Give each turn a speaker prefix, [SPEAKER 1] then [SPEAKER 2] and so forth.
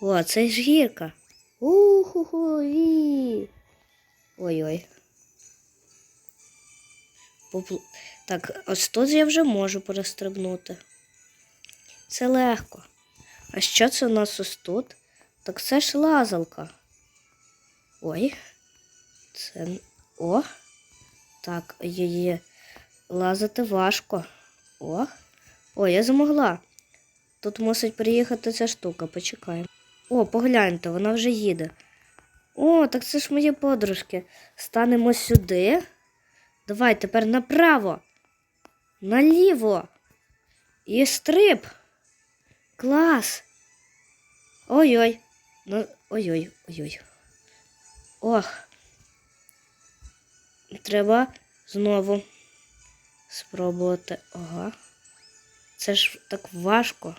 [SPEAKER 1] О, це ж гірка. Уху-ху-і. Ой-ой. Попл... Так, ось тут я вже можу перестрибнути. Це легко. А що це у нас ось тут? Так це ж лазалка. Ой. Це. О. Так, її лазити важко. О. О, я змогла. Тут мусить приїхати ця штука, почекаємо. О, погляньте, вона вже їде. О, так це ж мої подружки. Станемо сюди. Давай тепер направо. Наліво. І стриб. Клас. Ой-ой. Ну, ой-ой, ой-ой. Ох. Треба знову спробувати. Ага. Це ж так важко.